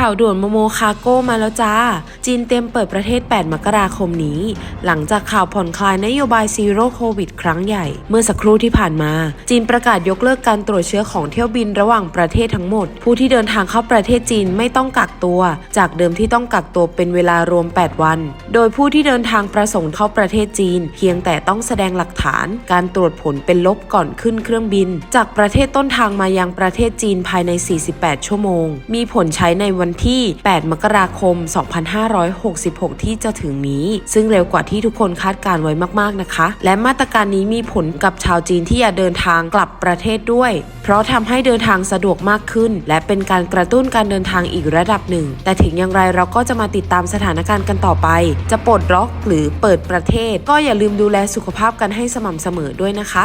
ข่าวด่วนโมโมคาโก้มาแล้วจ้า จีนเตรียมเปิดประเทศ 8 มกราคมนี้ หลังจากข่าวผ่อนคลายนโยบายซีโร่โควิดครั้งใหญ่ เมื่อสักครู่ที่ผ่านมา จีนประกาศยกเลิกการตรวจเชื้อของเที่ยวบินระหว่างประเทศทั้งหมด ผู้ที่เดินทางเข้าประเทศจีนไม่ต้องกักตัว จากเดิมที่ต้องกักตัวเป็นเวลารวม 8 วัน โดยผู้ที่เดินทางประสงค์เข้าประเทศจีน เพียงแต่ต้องแสดงหลักฐาน การตรวจผลเป็นลบก่อนขึ้นเครื่องบิน จากประเทศต้นทางมายังประเทศจีนภายใน 48 ชั่วโมง มีผลใช้ในวันันที่ 8 มกราคม 2566 ที่จะถึงนี้ ซึ่งเร็วกว่าที่ทุกคนคาดการไว้มากๆนะคะ และมาตรการนี้มีผลกับชาวจีนที่อยากเดินทางกลับประเทศด้วย เพราะทำให้เดินทางสะดวกมากขึ้น และเป็นการกระตุ้นการเดินทางอีกระดับหนึ่ง แต่ถึงอย่างไรเราก็จะมาติดตามสถานการณ์กันต่อไป จะปลดล็อกหรือเปิดประเทศ ก็อย่าลืมดูแลสุขภาพกันให้สม่ำเสมอด้วยนะคะ